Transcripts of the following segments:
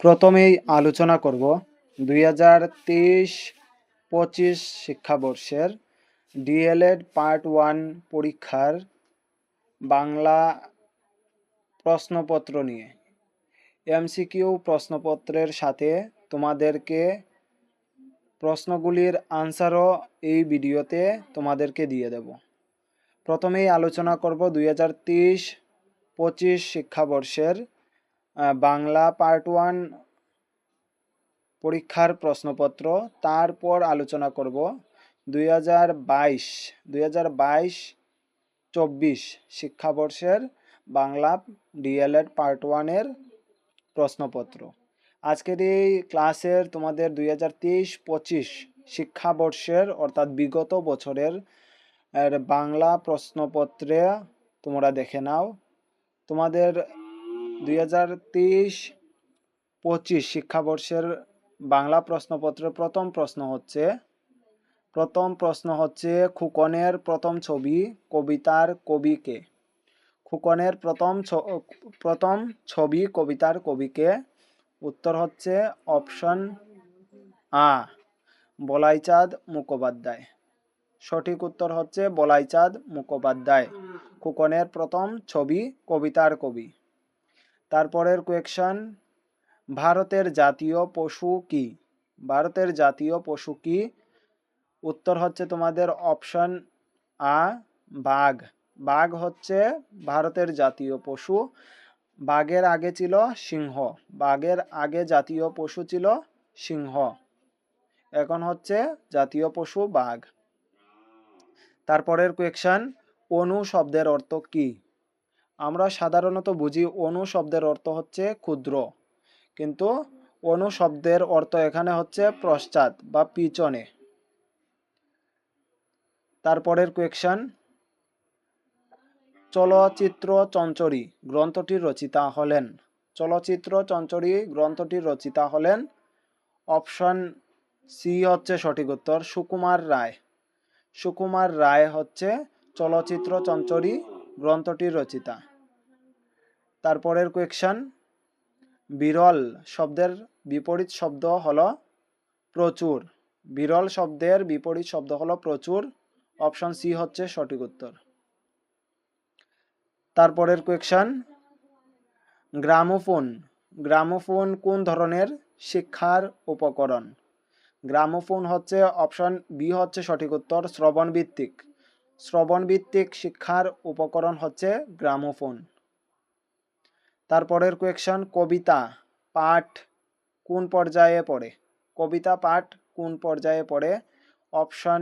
প্রথমেই আলোচনা করব দুই হাজার তেইশ পঁচিশ শিক্ষাবর্ষের ডিএলএড পার্ট ওয়ান পরীক্ষার বাংলা প্রশ্নপত্র নিয়ে। এমসিকিউ প্রশ্নপত্রের সাথে তোমাদেরকে প্রশ্নগুলির আনসারও এই ভিডিওতে তোমাদেরকে দিয়ে দেব। প্রথমেই আলোচনা করব দুই হাজার তেইশ পঁচিশ শিক্ষাবর্ষের বাংলা পার্ট ওয়ান পরীক্ষার প্রশ্নপত্র, তারপর আলোচনা করব দুই হাজার বাইশ, দুই হাজার বাইশ চব্বিশ শিক্ষাবর্ষের বাংলা ডিএলএড পার্ট ওয়ানের প্রশ্নপত্র। আজকের এই ক্লাসের তোমাদের দুই হাজার তেইশ পঁচিশ শিক্ষাবর্ষের অর্থাৎ বিগত বছরের বাংলা প্রশ্নপত্রে তোমরা দেখে নাও। তোমাদের দুই হাজার তেইশ পঁচিশ শিক্ষাবর্ষের বাংলা প্রশ্নপত্রের প্রথম প্রশ্ন হচ্ছে, প্রথম প্রশ্ন হচ্ছে, খুকনের প্রথম ছবি কবিতার কবিকে খুকনের প্রথম প্রথম ছবি কবিতার কবিকে উত্তর হচ্ছে অপশন আ, বলাইচাঁদ মুখোপাধ্যায়। সঠিক উত্তর হচ্ছে বলাইচাঁদ মুখোপাধ্যায়। খুকনের প্রথম ছবি কবিতার কবি। তারপরের কোয়েকশন ভারতের জাতীয় পশু কি? ভারতের জাতীয় পশু কি? উত্তর হচ্ছে তোমাদের অপশন আ বাঘ। বাঘ হচ্ছে ভারতের জাতীয় পশু। বাঘের আগে ছিল সিংহ। বাঘের আগে জাতীয় পশু ছিল সিংহ। এখন হচ্ছে জাতীয় পশু বাঘ। তারপরের কোয়েকশন অনু শব্দের অর্থ কি? আমরা সাধারণত বুঝি অনু শব্দের অর্থ হচ্ছে ক্ষুদ্র। কিন্তু অনু শব্দের অর্থ এখানে হচ্ছে পশ্চাৎ বা পিছনে। তারপরের কোয়েকশন চলচ্চিত্র চঞ্চরী গ্রন্থটির রচিতা হলেন। চলচ্চিত্র চঞ্চরী গ্রন্থটির রচিতা হলেন। অপশন সি হচ্ছে সঠিক উত্তর, সুকুমার রায়। সুকুমার রায় হচ্ছে চলচ্চিত্র চঞ্চরী গ্রন্থটির রচিতা। তারপরের কোয়েকশন বিরল শব্দের বিপরীত শব্দ হলো প্রচুর। বিরল শব্দের বিপরীত শব্দ হলো প্রচুর। অপশন সি হচ্ছে সঠিক উত্তর। তারপরের কোয়েকশন গ্রামোফোন গ্রামোফোন কোন ধরনের শিক্ষার উপকরণ? গ্রামোফোন হচ্ছে অপশন বি হচ্ছে সঠিক উত্তর শ্রবণ ভিত্তিক শ্রবণ ভিত্তিক শিক্ষার উপকরণ হচ্ছে গ্রামোফোন। তারপরের কোয়েকশন কবিতা, পাঠ কোন পর্যায়ে পড়ে? কবিতা, পাঠ কোন পর্যায়ে পড়ে? অপশন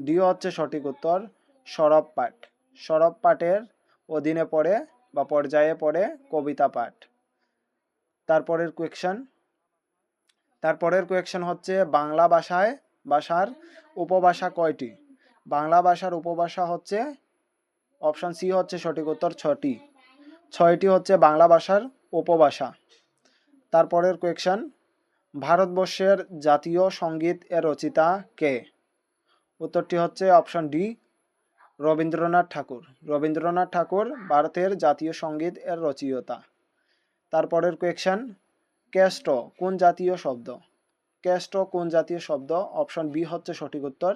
ডি হচ্ছে সঠিক উত্তর, সরব পাঠ। সরব পাঠের অধীনে পড়ে বা পর্যায়ে পড়ে কবিতা, পাঠ। তারপরের কোয়েকশন তারপরের কোয়েকশন হচ্ছে বাংলা ভাষায় ভাষার উপভাষা কয়টি? বাংলা ভাষার উপভাষা হচ্ছে অপশান সি হচ্ছে সঠিক উত্তর ছটি ছয়টি হচ্ছে বাংলা ভাষার উপভাষা। তারপরের কোয়েকশন ভারতবর্ষের জাতীয় সংগীত এর রচিতা কে? উত্তরটি হচ্ছে অপশন ডি রবীন্দ্রনাথ ঠাকুর। রবীন্দ্রনাথ ঠাকুর ভারতের জাতীয় সংগীত এর রচয়িতা। তারপরের কোয়েকশন ক্যাস্ট কোন জাতীয় শব্দ? ক্যাস্ট কোন জাতীয় শব্দ? অপশন বি হচ্ছে সঠিক উত্তর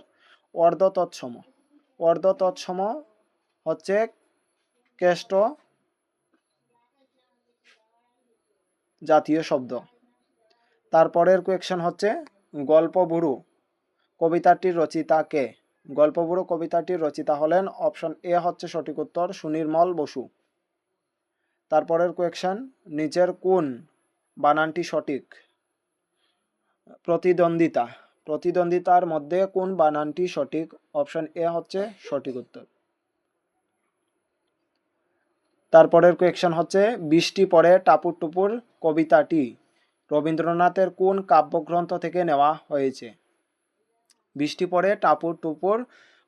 অর্ধ তৎসম অর্ধ তৎসম হচ্ছে কেষ্ট জাতীয় শব্দ। তারপরের কোয়েকশন হচ্ছে গল্পবুরু কবিতাটির রচিতা কে? গল্পবুরু কবিতাটির রচিতা হলেন অপশন এ হচ্ছে সঠিক উত্তর সুনির্মল বসু। তারপরের কোয়েকশন নিচের কোন বানানটি সঠিক? প্রতিদ্বন্দ্বিতা। প্রতিদ্বন্দ্বিতার মধ্যে কোন বানানটি সঠিক? অপশন এ হচ্ছে সঠিক উত্তর। তারপরের কোয়েকশন হচ্ছে, বৃষ্টি পড়ে টাপুর টুপুর কবিতাটি রবীন্দ্রনাথের কোন কাব্যগ্রন্থ থেকে নেওয়া হয়েছে? বৃষ্টি পড়ে টাপুর টুপুর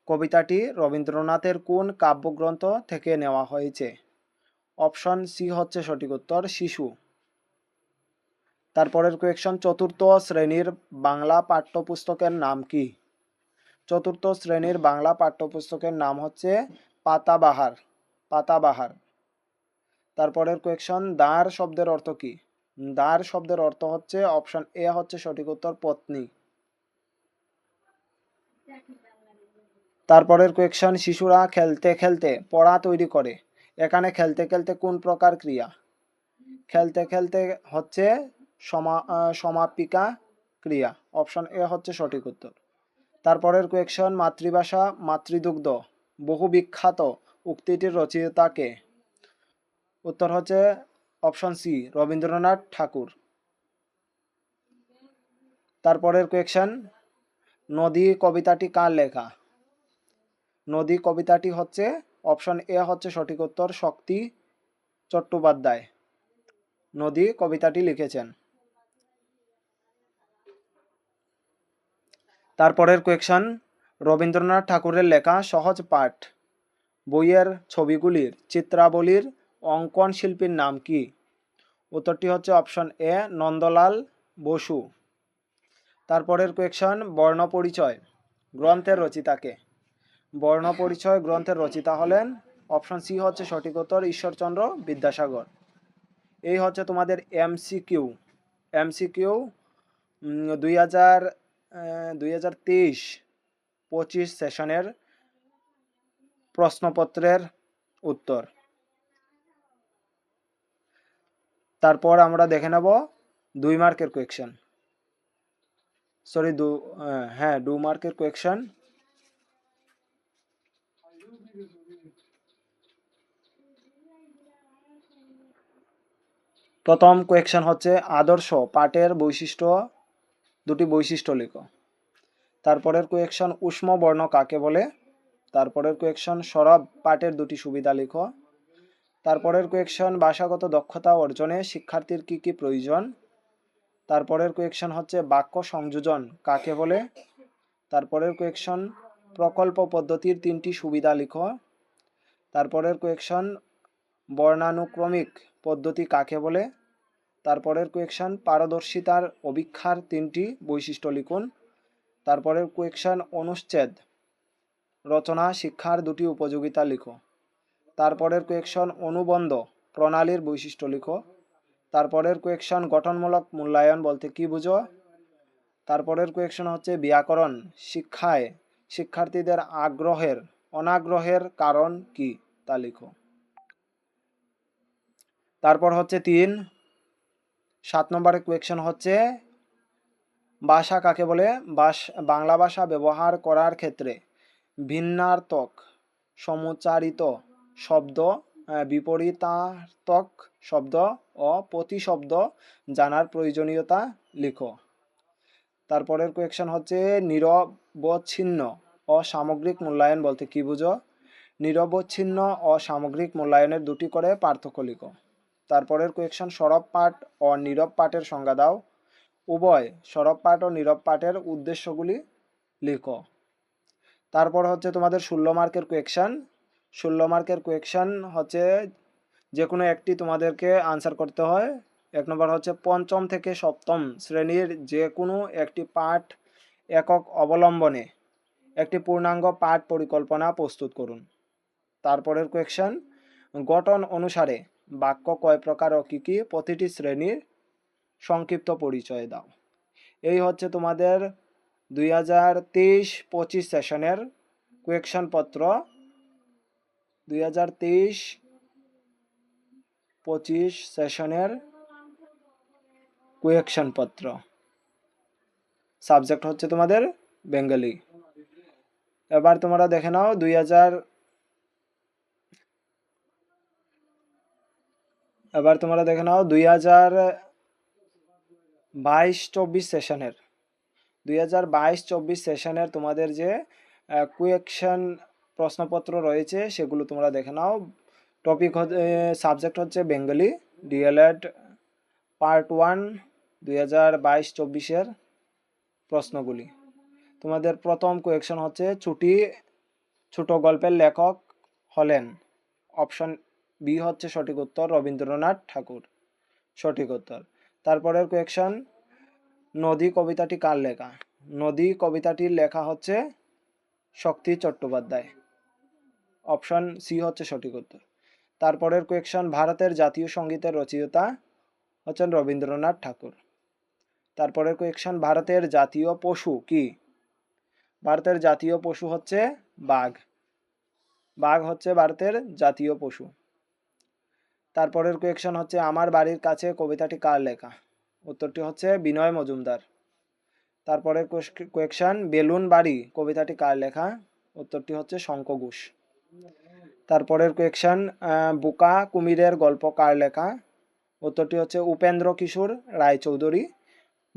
কবিতাটি রবীন্দ্রনাথের কোন কাব্যগ্রন্থ থেকে নেওয়া হয়েছে? অপশন সি হচ্ছে সঠিক উত্তর, শিশু। তারপরের কোয়েকশন চতুর্থ শ্রেণির বাংলা পাঠ্যপুস্তকের নাম কি? চতুর্থ শ্রেণির বাংলা পাঠ্যপুস্তকের নাম হচ্ছে পাতাবাহার পাতাবাহার। তারপরের কোয়েকশন দাঁড় শব্দের অর্থ কি? দার শব্দের অর্থ হচ্ছে অপশন এ হচ্ছে সঠিক উত্তর, পত্নী। তারপরের কোয়েকশন শিশুরা খেলতে খেলতে পড়া তৈরি করে। এখানে খেলতে খেলতে কোন প্রকার ক্রিয়া? খেলতে খেলতে হচ্ছে সমা সমাপিকা ক্রিয়া। অপশন এ হচ্ছে সঠিক উত্তর। তারপরের কোয়েকশন মাতৃভাষা, মাতৃদুগ্ধ বহু বিখ্যাত উক্তিটির রচয়িতাকে উত্তর হচ্ছে অপশন সি, রবীন্দ্রনাথ ঠাকুর। তারপরের কোয়েকশন নদী কবিতাটি কার লেখা? নদী কবিতাটি হচ্ছে, অপশন এ হচ্ছে সঠিক উত্তর, শক্তি চট্টোপাধ্যায়। নদী কবিতাটি লিখেছেন। তারপরের কোয়েকশন রবীন্দ্রনাথ ঠাকুরের লেখা সহজ পাঠ। বইয়ের ছবিগুলির চিত্রাবলীর অঙ্কন শিল্পীর নাম কি? উত্তরটি হচ্ছে অপশন এ, নন্দলাল বসু। তারপরের কোয়েকশন, বর্ণ পরিচয়, গ্রন্থের রচিতাকে। বর্ণ পরিচয়, গ্রন্থের রচিতা হলেন অপশন সি হচ্ছে সঠিক উত্তর, ঈশ্বরচন্দ্র বিদ্যাসাগর। এই হচ্ছে তোমাদের এমসিকিউ। এমসিকিউ দুই হাজার দুই হাজার তেইশ পঁচিশ সেশনের প্রশ্নপত্রের উত্তর। তারপর আমরা দেখে নেব দুই মার্কের কোয়েকশন সরি দু হ্যাঁ দু মার্কের কোয়েকশন প্রথম কোয়েকশন হচ্ছে আদর্শ পাঠের বৈশিষ্ট্য দুটি বৈশিষ্ট্য লিখো। তারপরের কোয়েকশন উষ্ম বর্ণ কাকে বলে? তারপরের কোয়েকশন সরব পাঠের দুটি সুবিধা লিখো। তারপরের কোয়েকশন ভাষাগত দক্ষতা অর্জনে শিক্ষার্থীর কি কি প্রয়োজন? তারপরের কোয়েকশন হচ্ছে বাক্য সংযোজন কাকে বলে? তারপরের কোয়েকশন প্রকল্প পদ্ধতির তিনটি সুবিধা লিখো। তারপরের কোয়েকশন বর্ণানুক্রমিক পদ্ধতি কাকে বলে? তারপরের কোয়েকশন পারদর্শিতার অভিক্ষার তিনটি বৈশিষ্ট্য লিখুন। তারপরের কোয়েকশন অনুচ্ছেদ, রচনা, শিক্ষার দুটি উপযোগিতা লিখো। তারপরের কোয়েকশন অনুবন্ধ, প্রণালীর বৈশিষ্ট্য লিখো। তারপরের কোয়েকশন গঠনমূলক মূল্যায়ন বলতে কি বুঝো? তারপরের কোয়েকশন হচ্ছে ব্যাকরণ, শিক্ষায়, শিক্ষার্থীদের আগ্রহের, অনাগ্রহের কারণ কি তা লিখো। তারপর হচ্ছে তিন সাত নম্বরের কোয়েকশন হচ্ছে, ভাষা কাকে বলে? বাংলা ভাষা ব্যবহার করার ক্ষেত্রে ভিন্নার্থক, সমুচ্চারিত শব্দ বিপরীতার্থক শব্দ ও প্রতিশব্দ জানার প্রয়োজনীয়তা লিখো। তারপরের কোয়েকশন হচ্ছে, নিরবচ্ছিন্ন ও সামগ্রিক মূল্যায়ন বলতে কি বুঝো? নিরবচ্ছিন্ন ও সামগ্রিক মূল্যায়নের দুটি করে পার্থক্য লিখো। তারপরের কোয়েকশন সরব পাঠ ও নীরব পাঠের সংজ্ঞা দাও। উভয় সরব পাঠ ও নীরব পাঠের উদ্দেশ্যগুলি লিখো। তারপর হচ্ছে তোমাদের ষোলো মার্কের কোয়েকশন ষোলো মার্কের কোয়েকশন হচ্ছে যে কোনো একটি তোমাদেরকে আনসার করতে হয়। এক নম্বর হচ্ছে পঞ্চম থেকে সপ্তম শ্রেণির যে কোনো একটি পাঠ একক অবলম্বনে একটি পূর্ণাঙ্গ পাঠ পরিকল্পনা প্রস্তুত করুন। তারপরের কোয়েকশন গঠন অনুসারে বাক্য কয় প্রকার ও কী কী? প্রতিটি শ্রেণির সংক্ষিপ্ত পরিচয় দাও। এই হচ্ছে তোমাদের দুই হাজার তেইশ পঁচিশ সেশনের কোয়েকশন পত্র। দুই হাজার তেইশ পঁচিশ সেশনের কোয়েকশন পত্র। সাবজেক্ট হচ্ছে তোমাদের বেঙ্গলি এবার তোমরা দেখে নাও দুই হাজার এবার তোমরা দেখে নাও দুই হাজার বাইশ চব্বিশ সেশনের দুই হাজার বাইশ চব্বিশ সেশনের তোমাদের যে কুয়েকশন প্রশ্নপত্র রয়েছে, সেগুলো তোমরা দেখে নাও। টপিক সাবজেক্ট হচ্ছে বেঙ্গলি ডিএলএড পার্ট ওয়ান দুই হাজার বাইশ চব্বিশের প্রশ্নগুলি। তোমাদের প্রথম কোয়েকশন হচ্ছে, ছুটি, ছোট গল্পের লেখক হলেন। অপশন বি হচ্ছে সঠিক উত্তর রবীন্দ্রনাথ ঠাকুর। সঠিক উত্তর। তারপরের কোয়েকশন নদী কবিতাটি কার লেখা? নদী কবিতাটির লেখা হচ্ছে শক্তি চট্টোপাধ্যায়। অপশন সি হচ্ছে সঠিক উত্তর। তারপরের কোয়েকশন ভারতের জাতীয় সঙ্গীতের রচয়িতা হচ্ছেন রবীন্দ্রনাথ ঠাকুর। তারপরের কোয়েকশন ভারতের জাতীয় পশু কি? ভারতের জাতীয় পশু হচ্ছে বাঘ। বাঘ হচ্ছে ভারতের জাতীয় পশু। তারপরের কোয়েকশন হচ্ছে, আমার বাড়ির কাছে কবিতাটি কার লেখা? উত্তরটি হচ্ছে, বিনয় মজুমদার। তারপরে কোয়েকশন বেলুন বাড়ি, কবিতাটি কার লেখা? উত্তরটি হচ্ছে, শঙ্খ ঘোষ। তারপরের কোয়েকশন বুকা কুমিরের গল্প কার লেখা? উত্তরটি হচ্ছে, উপেন্দ্র কিশোর রায়চৌধুরী,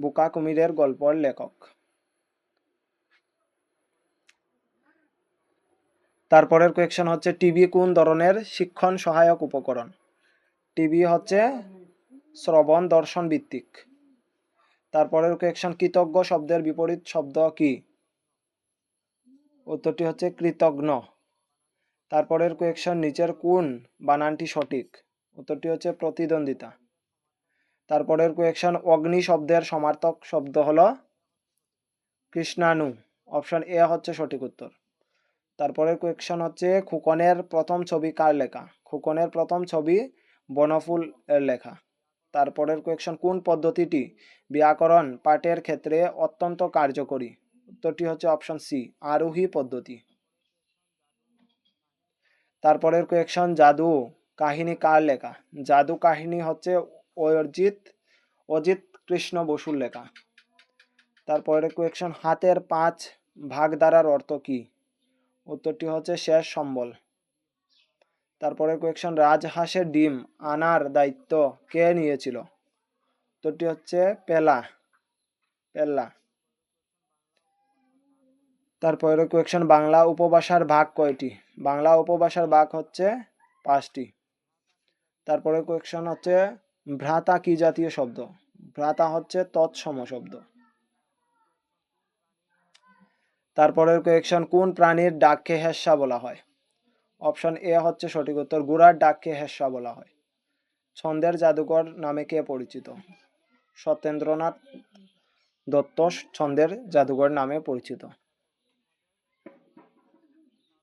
বুকা কুমিরের গল্পর লেখক। তারপরের কোয়েকশন হচ্ছে, টিভি কোন ধরনের শিক্ষণ সহায়ক উপকরণ? টিভি হচ্ছে শ্রবণ দর্শন ভিত্তিক। তারপরের কোয়েকশন কৃতজ্ঞ শব্দের বিপরীত শব্দ কি? উত্তরটি হচ্ছে কৃতজ্ঞ তারপরের কোয়েকশন নিচের কোন বানানটি সঠিক? উত্তরটি হচ্ছে প্রতিদ্বন্দ্বিতা। তারপরের কোয়েকশন অগ্নি শব্দের সমার্থক শব্দ হলো কৃষ্ণাণু। অপশন এ হচ্ছে সঠিক উত্তর। তারপরের কোয়েকশন হচ্ছে খুকনের প্রথম ছবি কার লেখা? খুকনের প্রথম ছবি বনফুল এর লেখা। তারপরের কোয়েকশন কোন পদ্ধতিটি ব্যাকরণ পাঠের ক্ষেত্রে অত্যন্ত কার্যকরী? উত্তরটি হচ্ছে অপশন সি আরোহী পদ্ধতি। তারপরের কোয়েকশন জাদু কাহিনী কার লেখা? জাদু কাহিনী হচ্ছে অজিত অজিত কৃষ্ণ বসুর লেখা। তারপরের কোয়েকশন হাতের পাঁচ ভাগ দ্বারার অর্থ কি? উত্তরটি হচ্ছে শেষ সম্বল। তারপরে কোয়েকশন রাজহাঁসের ডিম আনার দায়িত্ব কে নিয়েছিল? উত্তরটি হচ্ছে পেলা পেল্লা তারপরে কোয়েকশন বাংলা উপভাষার ভাগ কয়টি? বাংলা উপভাষার ভাগ হচ্ছে পাঁচটি। তারপরে কোয়েকশন হচ্ছে ভ্রাতা কি জাতীয় শব্দ? ভ্রাতা হচ্ছে তৎসম শব্দ। তারপরের কোয়েকশন কোন প্রাণীর ডাককে হেস্যা বলা হয়? অপশন এ হচ্ছে সঠিক উত্তর, গুড়ার ডাককে হেস্যা বলা হয়। ছন্দের জাদুকর নামে কে পরিচিত? সত্যেন্দ্রনাথ দত্ত ছন্দের জাদুঘর নামে পরিচিত।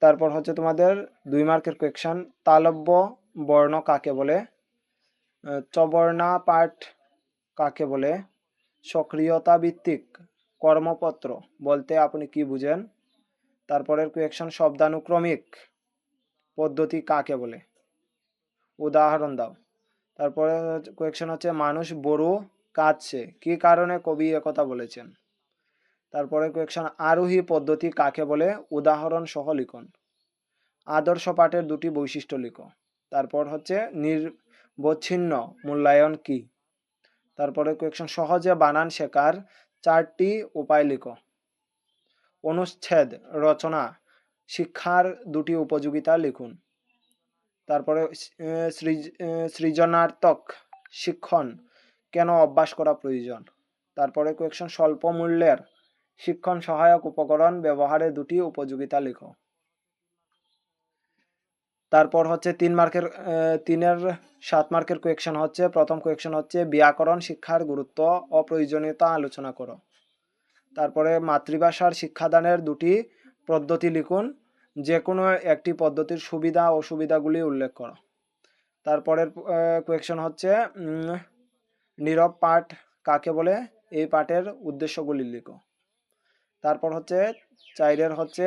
তারপর হচ্ছে তোমাদের দুই মার্কের কোয়েকশন তালব্য বর্ণ কাকে বলে? চবর্ণা পাঠ কাকে বলে? সক্রিয়তা ভিত্তিক কর্মপত্র বলতে আপনি কি বুঝেন? তারপরের কোয়েকশন শব্দানুক্রমিক পদ্ধতি কাকে বলে? উদাহরণ দাও। তারপরে কোয়েকশন হচ্ছে, মানুষ বড়ো কাঁদছে। কি কারণে কবি একথা বলেছেন? তারপরে কোয়েকশন আরোহী পদ্ধতি কাকে বলে? উদাহরণ সহ লিখন। আদর্শ পাঠের দুটি বৈশিষ্ট্য লিখো। তারপর হচ্ছে, নির্বচ্ছিন্ন মূল্যায়ন কি? তারপরে কোয়েকশন সহজে বানান শেখার চারটি উপায় লিখো। অনুচ্ছেদ, রচনা শিক্ষার দুটি উপযোগিতা লিখুন। তারপরে সৃজনাত্মক শিক্ষণ কেন অভ্যাস করা প্রয়োজন? তারপরে কোয়েকশন স্বল্প মূল্যের শিক্ষণ সহায়ক উপকরণ ব্যবহারে দুটি উপযোগিতা লিখো। তারপর হচ্ছে তিন মার্কের তিনের সাত মার্কের কোয়েকশন হচ্ছে, প্রথম কোয়েকশন হচ্ছে ব্যাকরণ শিক্ষার গুরুত্ব অপ্রয়োজনীয়তা আলোচনা করো। তারপরে মাতৃভাষার শিক্ষাদানের দুটি পদ্ধতি লিখুন যে কোনো একটি পদ্ধতির সুবিধা অসুবিধাগুলি উল্লেখ করো। তারপরের কোয়েকশন হচ্ছে নীরব পাঠ কাকে বলে? এই পাঠের উদ্দেশ্যগুলি লিখো। তারপর হচ্ছে, চাইরের হচ্ছে,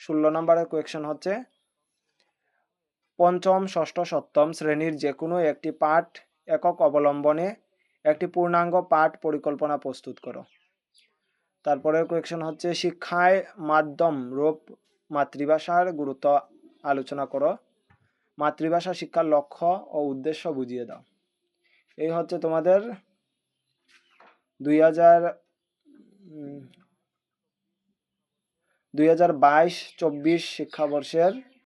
ষোলো নম্বরের কোয়েকশন হচ্ছে, পঞ্চম, ষষ্ঠ, সপ্তম শ্রেণির যে কোনো একটি পাঠ একক অবলম্বনে একটি পূর্ণাঙ্গ পাঠ পরিকল্পনা প্রস্তুত করো। তারপরের কোয়েকশন হচ্ছে, শিক্ষায় মাধ্যম রূপ মাতৃভাষার গুরুত্ব আলোচনা করো। মাতৃভাষা শিক্ষার লক্ষ্য ও উদ্দেশ্য বুঝিয়ে দাও। এই হচ্ছে তোমাদের দুই হাজার দুই হাজার বাইশ, চব্বিশ শিক্ষাবর্ষের